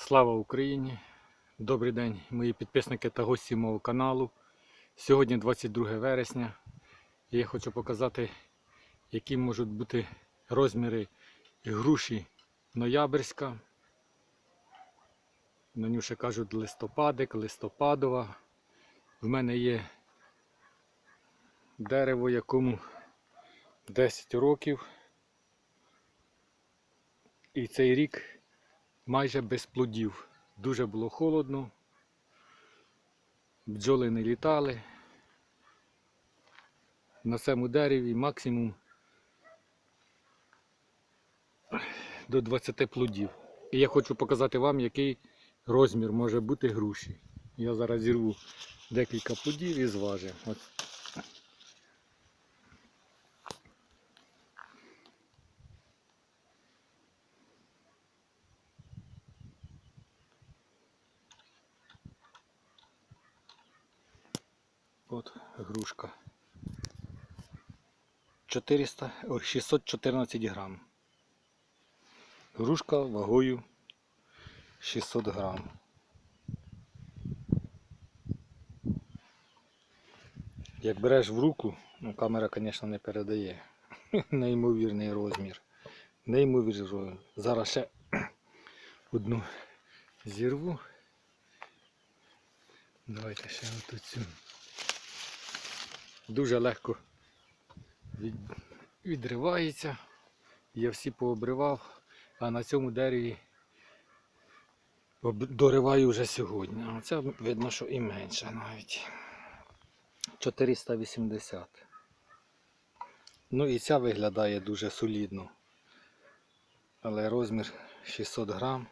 Слава Україні! Добрий день, мої підписники та гості мого каналу. Сьогодні 22 вересня. І я хочу показати, які можуть бути розміри груші ноябрьська. На ню ще кажуть листопадик, листопадова. В мене є дерево, якому 10 років. І цей рік майже без плодів. Дуже було холодно. Бджоли не літали. На цьому дереві максимум до 20 плодів. І я хочу показати вам, який розмір може бути груші. Я зараз зірву декілька плодів і зважу. От. Грушка. 400, ой, 614 грам. Грушка вагою 600 грам. Як береш в руку, ну камера, звісно, не передає. Неймовірний розмір. Неймовірний розмір. Зараз ще одну зірву. Давайте ще оту цю. Дуже легко від... відривається. Я всі пообривав, а на цьому дереві дориваю вже сьогодні. Це видно, що і менше навіть. 480. Ну і ця виглядає дуже солідно. Але розмір 600 грам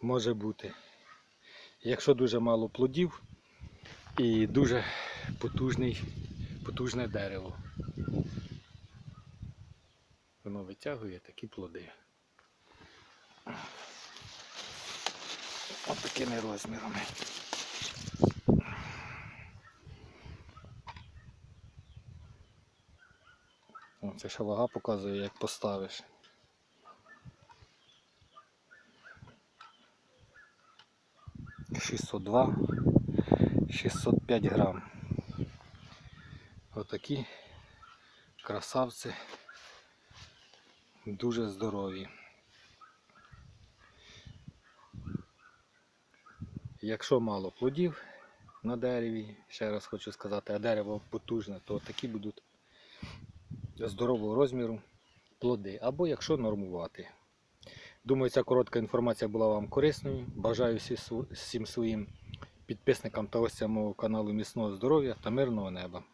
може бути. Якщо дуже мало плодів і дуже потужний, потужне дерево. Воно витягує такі плоди. Ось такими розмірами. Це ще вага показує, як поставиш. Шістсот два, 605 грам. Отакі красавці дуже здорові. Якщо мало плодів на дереві, ще раз хочу сказати, а дерево потужне, то такі будуть здорового розміру плоди. Або якщо нормувати. Думаю, ця коротка інформація була вам корисною. Бажаю всім своїм підписникам та гостям мого каналу міцного здоров'я та мирного неба.